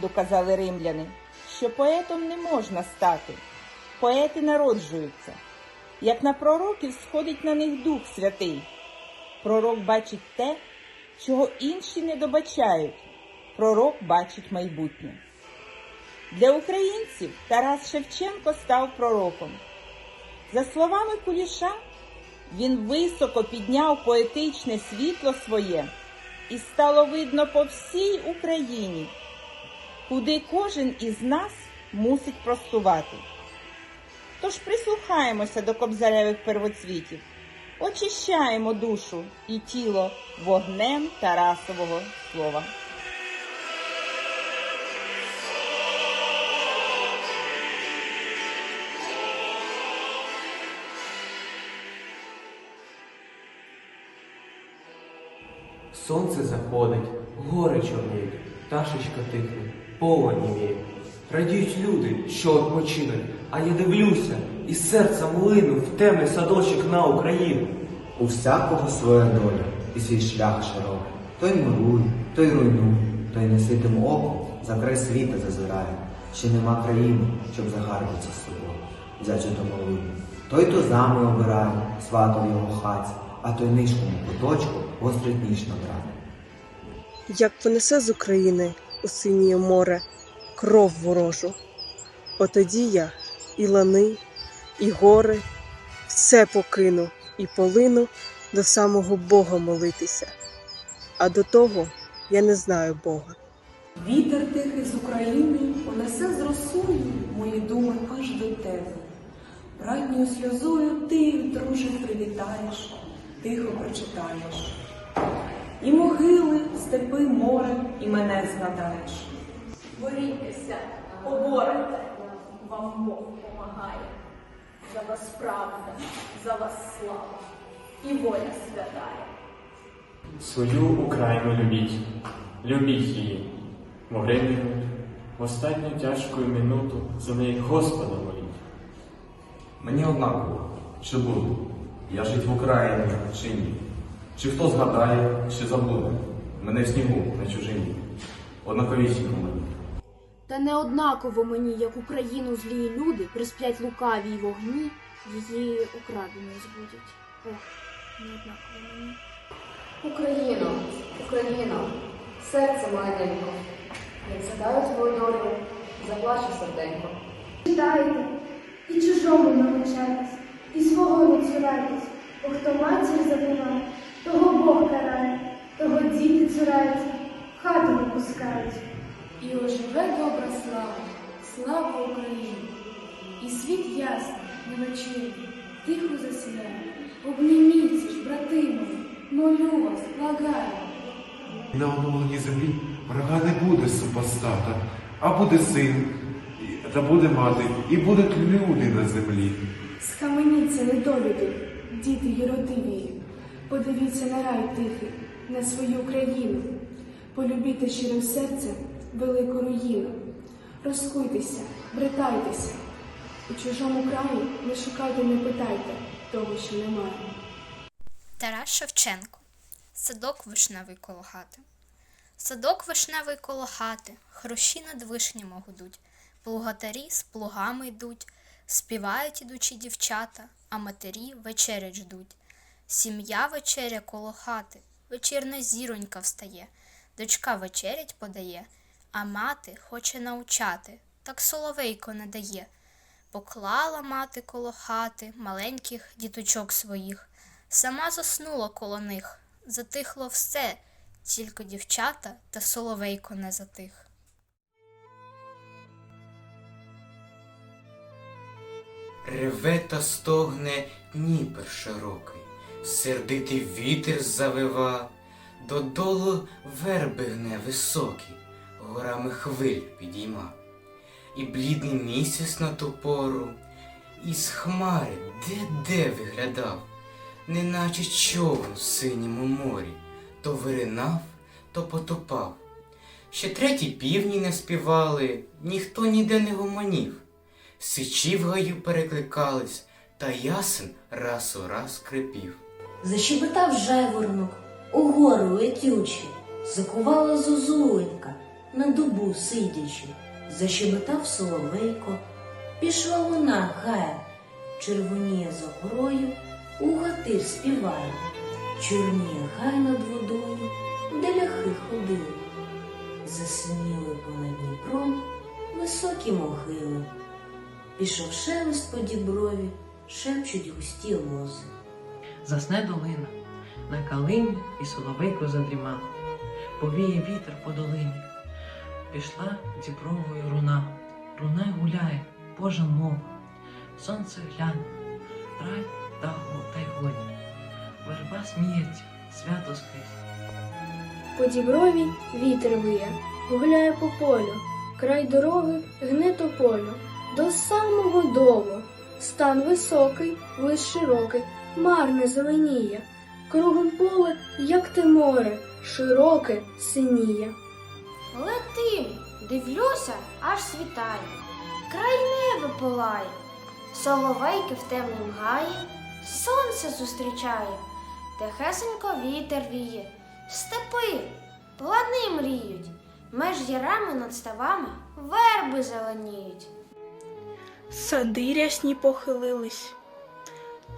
Правду казали римляни, що поетом не можна стати. Поети народжуються. Як на пророків сходить на них Дух Святий. Пророк бачить те, чого інші не добачають. Пророк бачить майбутнє. Для українців Тарас Шевченко став пророком. За словами Куліша, він високо підняв поетичне світло своє і стало видно по всій Україні, куди кожен із нас мусить простувати. Тож прислухаємося до кобзаревих первоцвітів, очищаємо душу і тіло вогнем Тарасового слова. Сонце заходить, гори чорніють, пташечка тихне, поле. Радіють люди, що odpoчинуть, а я дивлюся, і серце млину в темний садочок на Україну. У всякого своя доля і свій шлях широкий. Той мирує, той руйнує, той неситим оком за край світа зазирає. Ще нема країни, щоб загарбитися з собою, взяти домовину. Той тузами обирає, свато в його хаті, а той нишкому куточку гострить ніж набрати. як понесе з України у синє море кров ворожу. Отоді я і лани, і гори, все покину і полину до самого Бога молитися. А до того я не знаю Бога. Вітер тихий з України понесе з росою мої думи аж до тебе. Братньою сльозою ти, друже, привітаєш, тихо прочитаєш. І могили, степи, море, і мене згадаєш. Борітеся, поборете, вам Бог помагає. За вас правда, за вас слава і воля святая. Свою Україну любіть, любіть її, во время в останню тяжку минуту за неї Господа моліть. Мені однаково, чи буду я жить в Україні чи ні. Чи хто згадає, чи забуде мене в снігу на чужині. Однаковісінько мені. Та не однаково мені, як Україну злі люди присплять лукаві й вогні, її украденою збудять. Ох, не однаково мені. Україно, Україно, серце маленько, як згадаю твою долю, заплаче серденько. Читайте, і чужому навчайтесь, і свого не цурайтесь, бо хто матір забуває, Бог карає, того діти цураються, хату не пускають. І оживе добра слава, слава Україні! І світ ясний, не вечірній, тихо засідає. Обніміться ж, брати мої, молю вас, благаю. На оновленій землі врага не буде супостата, а буде син, та буде мати, і будуть люди на землі. Схаменіться, недолюди, діти єродивії. Подивіться на рай тихий, на свою країну. Полюбіте щирим серцем велику руїну. Розкуйтеся, братайтеся. У чужому краї не шукайте, не питайте того, що немає. Тарас Шевченко. Садок вишневий коло хати. Садок вишневий коло хати, хрущі над вишнями гудуть, плугатарі з плугами йдуть, співають ідучі дівчата, а матері вечерять ждуть. Сім'я вечеря коло хати, вечірна зіронька встає, дочка вечерять подає, а мати хоче научати, так соловейко не дає. Поклала мати коло хати маленьких діточок своїх, сама заснула коло них, затихло все, тільки дівчата та соловейко не затих. Реве та стогне Дніпр широкий, сердитий вітер завива, додолу верби гне високі, горами хвиль підійма. І блідний місяць на ту пору, із хмари де-де виглядав, неначе човен в синьому морі, то виринав, то потопав. Ще треті півні не співали, ніхто ніде не гомонів. Сичі в гаю перекликались, та ясен раз у раз крипів. Защебетав жайворонок, угору летючий, закувала зозуленька, на дубу сидячи, защебетав соловейко, пішла луна гая, червоніє за горою, у гатир співає, чорніє гай над водою, де ляхи ходили. Засиніли понад Дніпром високі могили. Пішов шелест по діброві, шепчуть густі лози. Засне долина, на калині і соловейко задрімав. Повіє вітер по долині. Пішла дібровою руна, руна гуляє, Божа мова. Сонце гляне, рай та та й годі. Верба сміється, свято скрізь. По діброві вітер виє, гуляє по полю, край дороги гне тополю, до самого дому. Стан високий, лиш широкий, марне зеленіє, кругом поле, як те море, широке синіє. Летим, дивлюся, аж світає, край неба палає, соловейки в темнім гаї, сонце зустрічає, тихесенько вітер віє, степи, плани мріють, меж ярами над ставами верби зеленіють. Сади рясні похилились,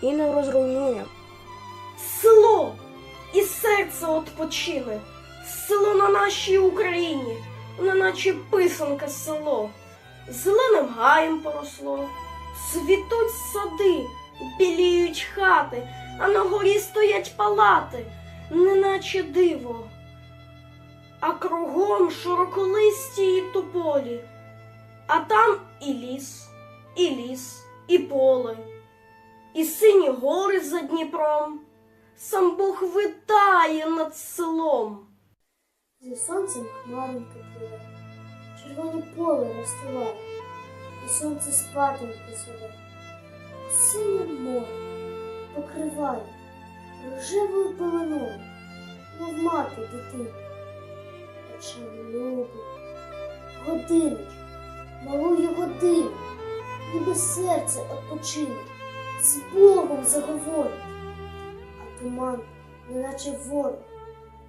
і не розруйнує. Село і серце odpoчине, село на нашій Україні, неначе писанка село, зеленим гаєм поросло, цвітуть сади, біліють хати, а на горі стоять палати, неначе диво. А кругом широколисті і тополі, а там і ліс, і ліс, і поле, і сині гори за Дніпром. Сам Бог витає над селом. За сонцем хмаринка пливе, червоне поле розстилає, і сонце спатоньки себе. Синє море покриває рожевою пеленою, мов мати дитину. Очам любить, годинить, малую годину, ніби серце odpoчине, з Богом заговорить, а туман, неначе ворог,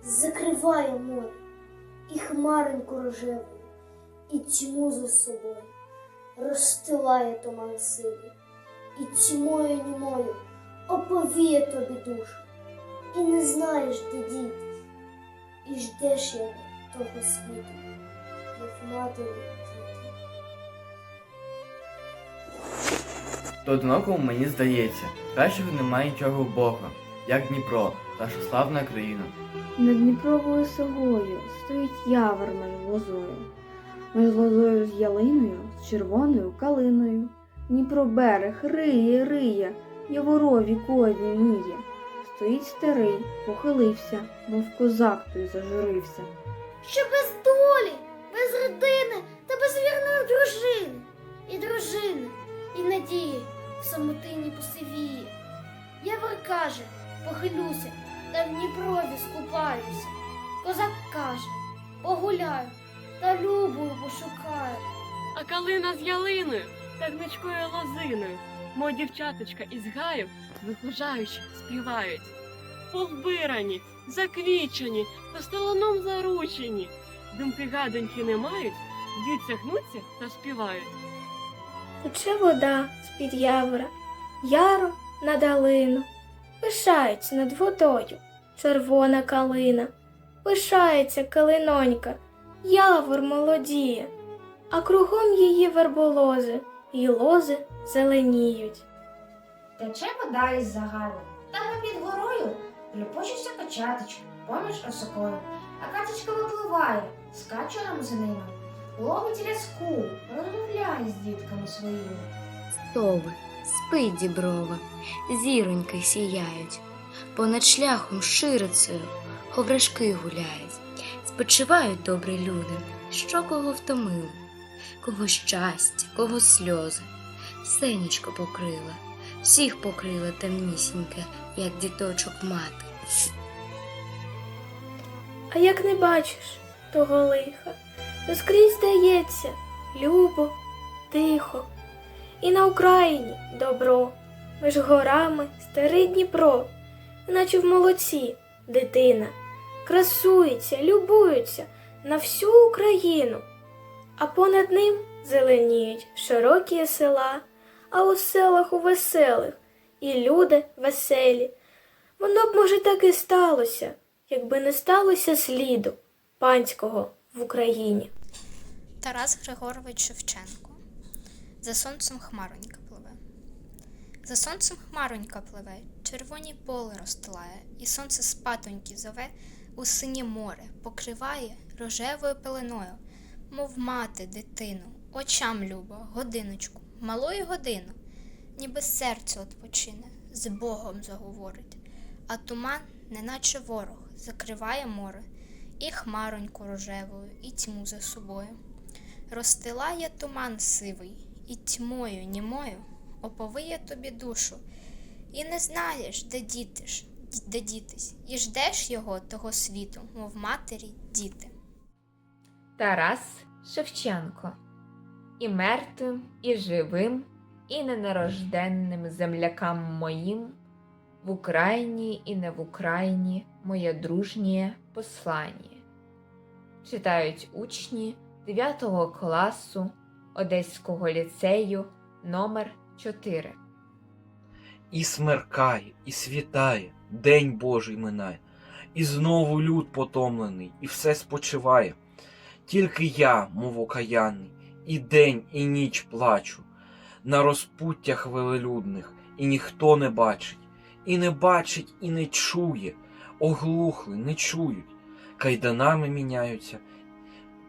закриває море і хмаринку рожеву, і тьму за собою, розстилає туман сивий, і тьмою німою оповіє тобі душу, і не знаєш, де дітись, і ждеш його того світу, мов матері То одинокому мені здається, кращого немає нічого Бога, як Дніпро, наша славна країна. Над Дніпровою селою стоїть явор між лозою, між лозою з ялиною, з червоною калиною. Дніпро берег риє, риє, яворові козі миє. Стоїть старий, похилився, мов козак той зажурився. Що без долі, без родини та без вірної дружини, і дружини, і надії самотині посивіє. Явор каже, похилюся, та в Дніпрові скупаюся. Козак каже, погуляю, та любою пошукаю. А калина з ялиною та гничкою лозиною, мов дівчаточка із гаю, вихожаючи, співають. Повбирані, заквічені, та столоном заручені. Думки гадоньки не мають, б'ються, гнуться та співають. Тече вода з-під явора, яро на долину. Пишається над водою червона калина. Пишається калинонька, явор молодіє, а кругом її верболози, і лози зеленіють. Тече вода із загару, там під горою Люпочеться качаточка, поміж осокою, а качечка випливає, за ними, ловить рязку, розмовляє з дітками своїми. Сови, спи, діброва, зіроньки сіяють, понад шляхом ширицею говрашки гуляють, спочивають добрі люди, що кого втомило, кого щастя, кого сльози. Сенечко покрила, всіх покрила темнісіньке, як діточок мати. А як не бачиш того лиха, то скрізь здається любо, тихо. І на Україні добро, між горами старий Дніпро, наче в молоці дитина, красується, любується на всю Україну, а понад ним зеленіють широкі села, а у селах у веселих і люди веселі. Воно б, може, так і сталося, якби не сталося сліду панського в Україні. Тарас Григорович Шевченко. За сонцем хмаронька пливе. За сонцем хмаронька пливе, червоні поле розстилає, і сонце спатоньки зове у синє море, покриває рожевою пеленою, мов мати дитину, очам любо, годиночку, малою годину, ніби серце отпочине, з Богом заговорить, а туман, неначе ворог, закриває море, і хмароньку рожевою, і тьму за собою. Розстилає туман сивий, і тьмою німою оповиє тобі душу, і не знаєш, де дітиш, де дітись, і ждеш його того світу, мов матері діти. Тарас Шевченко. І мертвим, і живим, і ненарожденним землякам моїм, в Україні і не в Україні моє дружнє послання. Читають учні 9 класу Одеського ліцею номер 4. І смеркає, і світає, день Божий минає, і знову люд потомлений, і все спочиває. Тільки я, мов окаянний, і день, і ніч плачу, на розпуттях велелюдних, і ніхто не бачить, і не бачить, і не чує, оглухли, не чують, кайданами міняються,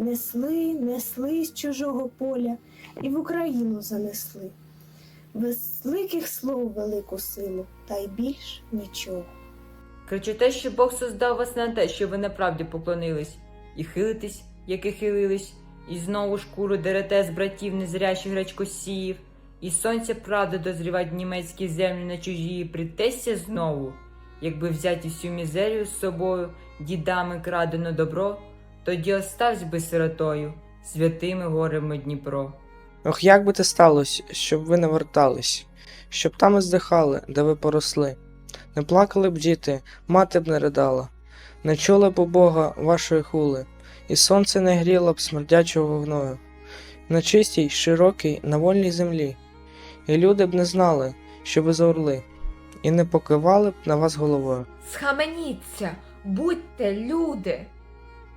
несли, несли з чужого поля і в Україну занесли. Великих слов велику силу, та й більш нічого. Кричите, що Бог создав вас на те, що ви неправді поклонились, і хилитесь, як і хилились, і знову шкуру дерете з братів незрячих гречкосіїв, і сонця правди дозрівать німецькі землі на чужі, притеся знову, якби взяти всю мізерію з собою, дідами крадено добро, тоді оставсь би сиротою, святими горами Дніпро. Ох, як би те сталося, щоб ви не вертались, щоб там і здихали, де ви поросли. Не плакали б діти, мати б не ридала, не чули б у Бога вашої хули, і сонце не гріло б смердячого вогною. На чистій, широкій, на вольній землі, і люди б не знали, що ви за орли, і не покивали б на вас головою. Схаменіться, будьте люди,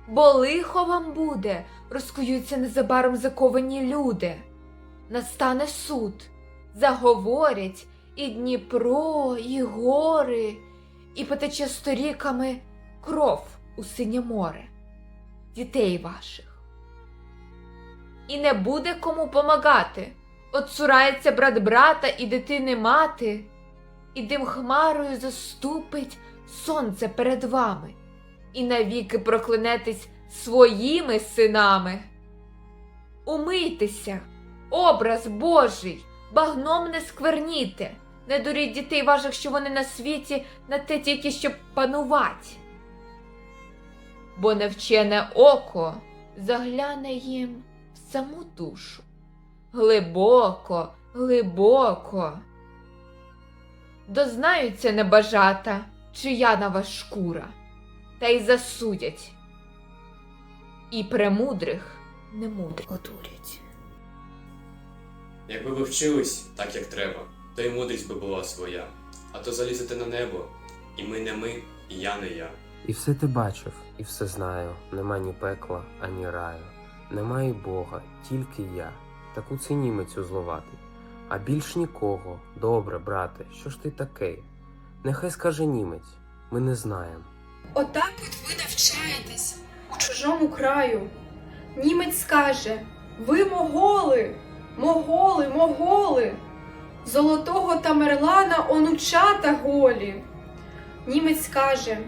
бо лихо вам буде, розкуються незабаром заковані люди. Настане суд, заговорять і Дніпро, і гори, і потече сторіками кров у синє море, дітей ваших. І не буде кому помагати. Отцурається брат брата і дитини мати, і дим хмарою заступить сонце перед вами, і навіки проклянетесь своїми синами. Умийтеся, образ Божий, багном не скверніте, не дуріть дітей ваших, що вони на світі на те тільки, щоб панувати. Бо невчене око загляне їм в саму душу. Глибоко, глибоко. дознаються небажата, чия на вас шкура, та й засудять. І премудрих немудрі одурять. Якби ви вчились так, як треба, то й мудрість би була своя. А то залізете на небо, і ми не ми, і я не я. І все ти бачив, і все знаю. Нема ні пекла, ані раю. Немає Бога, тільки я. Таку це німець узловатий. А більш нікого. Добре, брате, що ж ти такий? Нехай скаже німець, ми не знаємо. Отак от ви навчаєтесь у чужому краю. Німець скаже: Ви моголи, моголи, моголи, золотого Тамерлана онучата голі. Німець каже: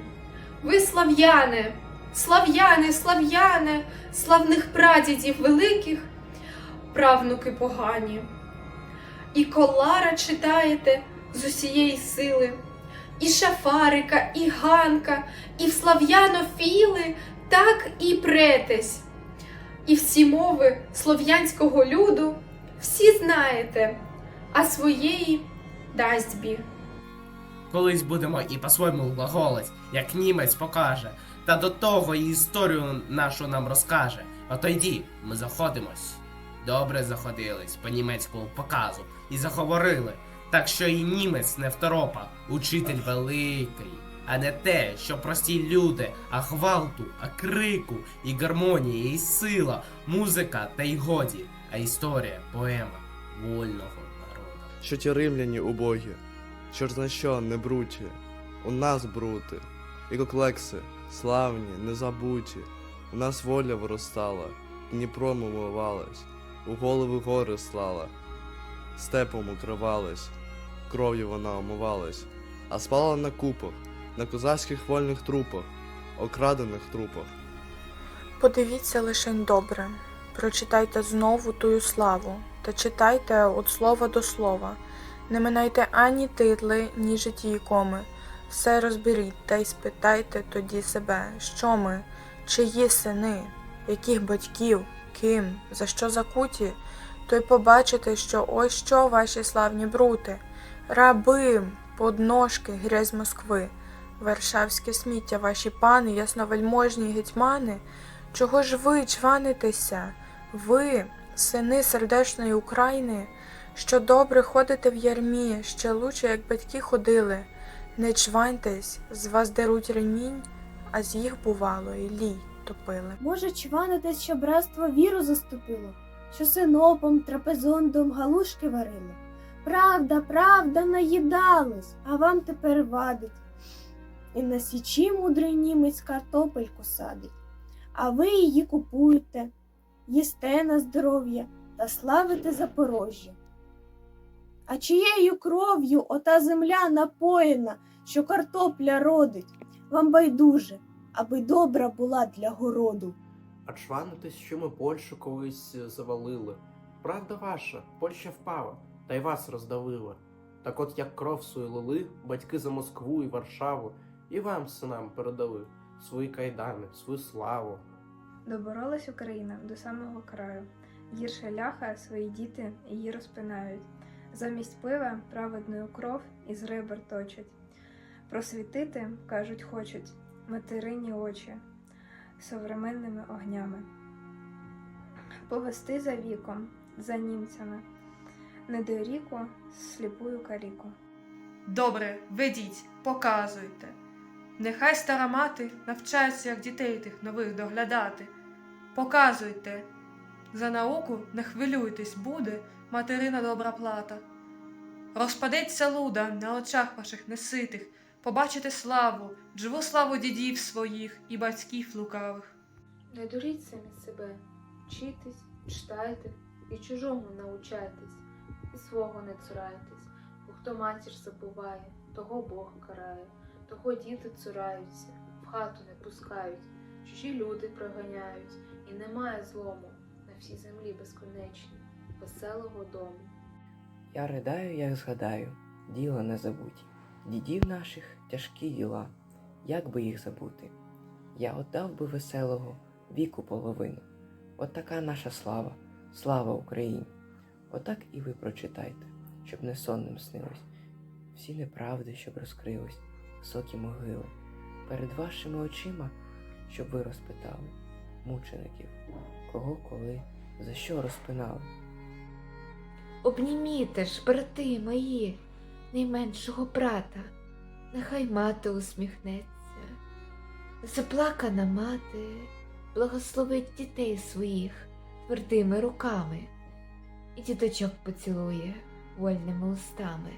Ви слав'яне, слав'яне, слав'яне, славних прадідів великих, правнуки погані. І колара читаєте з усієї сили, і шафарика, і ганка, і в слав'янофіли так і претесь. І всі мови слов'янського люду всі знаєте, а своєї дасть біг. Колись будемо і по-своєму глаголить, як німець покаже, та до того і історію нашу нам розкаже. Ото йді, ми заходимось. Добре заходились по німецькому показу і заговорили, так що і німець не второпа, учитель великий, а не те, що прості люди, а гвалту, а крику, і гармонія, і сила, музика та й годі, а історія, поема вольного народу. що ті римляні убогі, чорт на що не бруті, у нас брути, і коклекси, славні, незабуті, у нас воля виростала, Дніпром умивалась, у голови гори слала, степом укривалась, кров'ю вона омивалась, а спала на купах, на козацьких вольних трупах, окрадених трупах. Подивіться лишень добре, прочитайте знову тую славу, та читайте від слова до слова. Не минайте ані титли, ні житті коми. Все розберіть та й спитайте тоді себе, що ми, чиї сини, яких батьків, ким, за що закуті, то й побачите, що ось що ваші славні брути, раби, подножки, грязь Москви, Варшавське сміття, ваші пани, ясновельможні гетьмани, чого ж ви чванитеся, ви, сини сердечної України, що добре ходите в ярмі, ще лучше, як батьки ходили. Не чваньтесь, з вас деруть ремінь, а з їх бувало і лій топили. Може, чванитесь, що братство віру заступило, що синопом, трапезондом галушки варили. Правда, правда, наїдались, а вам тепер вадить. І на січі мудрий німець картопельку садить, а ви її купуєте, їсте на здоров'я та славите Запорожжя. А чиєю кров'ю ота земля напоєна, що картопля родить, вам байдуже, аби добра була для городу. А чванитесь, що ми Польщу колись завалили. Правда ваша, Польща впала, та й вас роздавила. Так от як кров свою лили, батьки за Москву і Варшаву, і вам, синам, передали свої кайдани, свою славу. Доборолась Україна до самого краю. Гірше ляха свої діти її розпинають. Замість пива праведною кров із ребер точать. Просвітити, кажуть, хочуть материні очі современними огнями. Повести за віком, за німцями, не до ріку сліпую каріку. Добре, ведіть, показуйте. Нехай стара мати навчається, як дітей тих нових доглядати. Показуйте. За науку не хвилюйтесь, буде материна добра плата. Розпадеться луда на очах ваших неситих, побачите славу, живу славу дідів своїх і батьків лукавих. Не дуріть самі себе, вчітесь, читайте і чужому научайтесь, і свого не цурайтесь, бо хто матір забуває, того Бог карає, того діти цураються, в хату не пускають, чужі люди проганяють, і немає злому на всій землі безконечній, веселого дому. Я ридаю, як згадаю, діла не забуті, дідів наших тяжкі діла, як би їх забути? Я отдав би веселого віку половину. От така наша слава, слава Україні. Отак і ви прочитайте, щоб не сонним снилось. всі неправди, щоб розкрились, високі могили. Перед вашими очима, щоб ви розпитали мучеників, кого коли, за що розпинали. Обніміте ж, брати мої, найменшого брата, нехай мати усміхнеться. Заплакана мати благословить дітей своїх твердими руками і діточок поцілує вольними устами.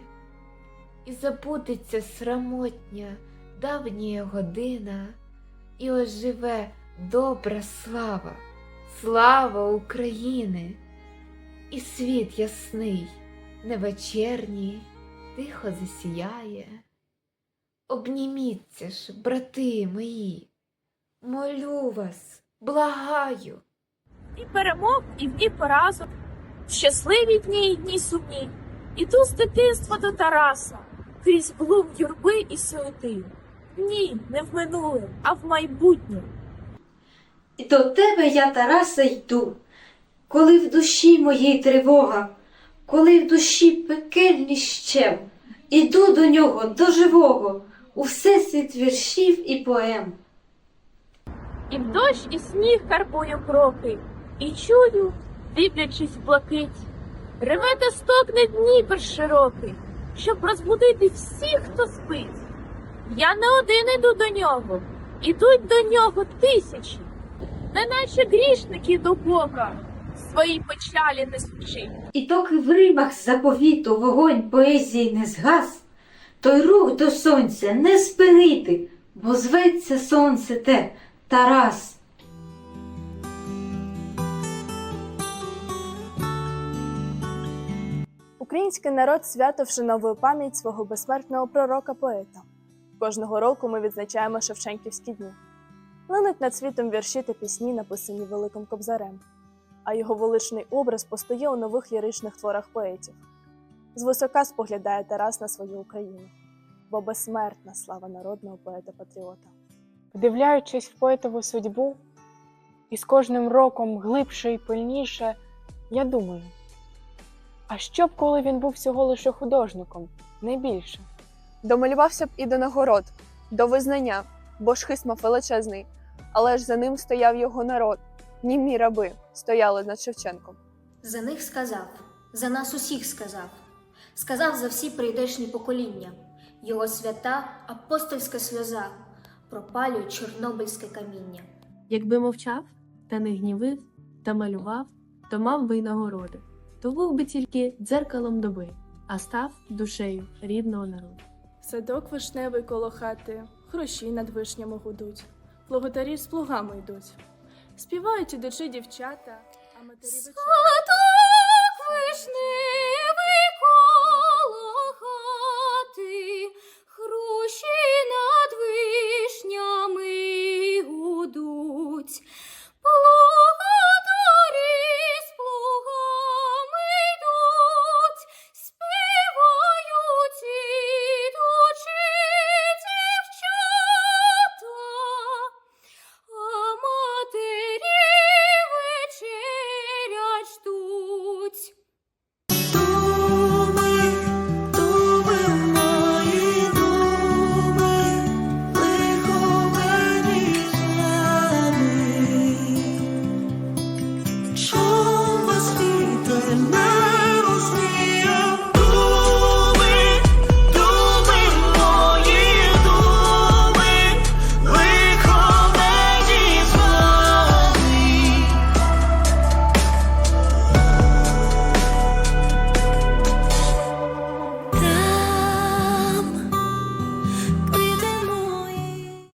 І забудеться срамотня давня година, і оживе добра слава, слава України, і світ ясний, невечерній, тихо засіяє. Обніміться ж, брати мої, молю вас, благаю. і перемог, і в дні поразок, щасливі дні і дні сумні. Іду з дитинства до Тараса, крізь блум юрби і суети. Ні, не в минуле, а в майбутнє. І до тебе я, Тараса, йду, коли в душі моїй тривога, коли в душі пекельний щем, іду до нього, до живого, у всесвіт віршів і поем. І в дощ, і сніг карбую кроки, і чую, дивлячись в блакить, реве та стокне Дніпр широкий, щоб розбудити всіх, хто спить. Я не один іду до нього, ідуть до нього тисячі, неначе грішники до Бога, свої печалі несучи. І доки в римах заповіту вогонь поезії не згас, той рух до сонця не спинити, бо зветься сонце те Тарас. Український народ свято вшановує пам'ять свого безсмертного пророка поета. Кожного року ми відзначаємо Шевченківські дні. Линуть над світом вірші та пісні, написані Великим Кобзарем, а його величний образ постає у нових ліричних творах поетів. Звисока споглядає Тарас на свою Україну, бо безсмертна слава народного поета-патріота. Вдивляючись в поетову судьбу, і з кожним роком глибше і пильніше, я думаю, а що б, коли він був всього лише художником, не більше? Домалювався б і до нагород, до визнання, бо ж хист мав величезний, але ж за ним стояв його народ. Німі раби стояли над Шевченком. За них сказав, за нас усіх сказав, сказав за всі прийдешні покоління. Його свята апостольська сльоза пропалює чорнобильське каміння. Якби мовчав, та не гнівив, та малював, то мав би й нагороди, то був би тільки дзеркалом доби, а став душею рідного народу. Садок вишневий коло хати, хрущі над вишнями гудуть, плуготарі з плугами йдуть. Співають ідучи дівчата, а матері. Садок вишневий